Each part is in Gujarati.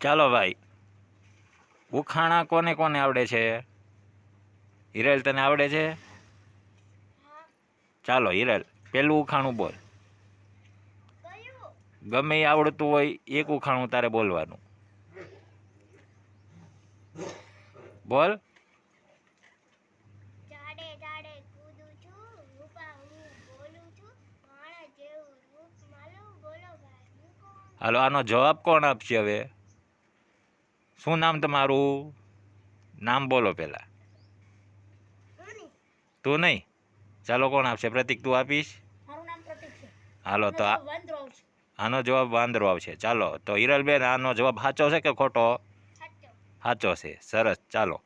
ચાલો ભાઈ. ઉખાણા કોને કોને આવડે છે? હિરેલ તને આવડે છે? ચાલો હિરેલ પહેલું ઉખાણું બોલ. ગમે એ આવડતું હોય એક ઉખાણું તારે બોલવાનું. બોલ. હાલો આનો જવાબ કોણ આપશે હવે? શું નામ તમારું? નામ બોલો પહેલાં. તું નહીં? ચાલો કોણ આપશે? પ્રતિક તું આપીશ? હાલો તો આનો જવાબ વાંદરો આવશે. ચાલો તો હિરલબેન આનો જવાબ સાચો છે કે ખોટો? સાચો. સાચો છે. સરસ. ચાલો.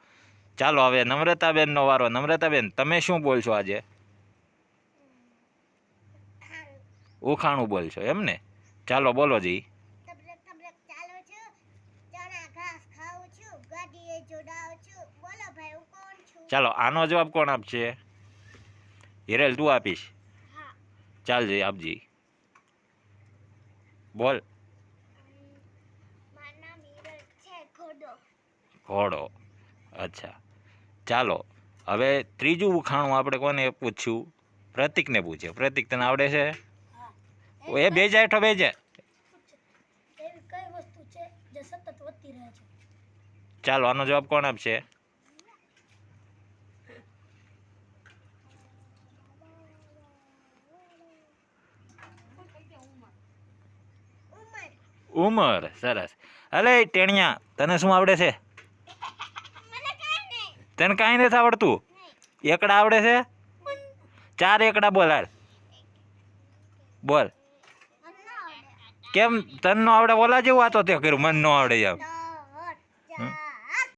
ચાલો હવે નમ્રતાબેનનો વારો. નમ્રતાબેન તમે શું બોલશો આજે? ઉખાણું બોલશો એમ ને? ચાલો બોલો જી તબરક તબરક ચાલુ છું ચણા ઘાસ ખાઉં છું ગાડીએ જોડાઉં છું બોલો ભાઈ હું કોણ છું ચાલો આનો જવાબ કોણ આપશે? હિરેલ તું આપીશ. ચાલ જઈ આપજી. બોલ. ઘોડો. અચ્છા. ચાલો હવે ત્રીજું ઉખાણું આપણે કોને પૂછ્યું? પ્રતિકને પૂછ્યું. પ્રતિક તને આવડે છે? એ બે જાય હેઠો બે જાય ચાલો આનો જવાબ કોણ આપશે? ઉંમર સરસ. અલે ટેણિયા તને શું આવડે છે? તને કાંઈ નથી આવડતું? એકડા આવડે છે? ચાર એકડા બોલ હાલ. બોલ. કેમ તને ન આવડે? બોલા જેવું આ તો તે કર્યું મન ન આવડે એમ.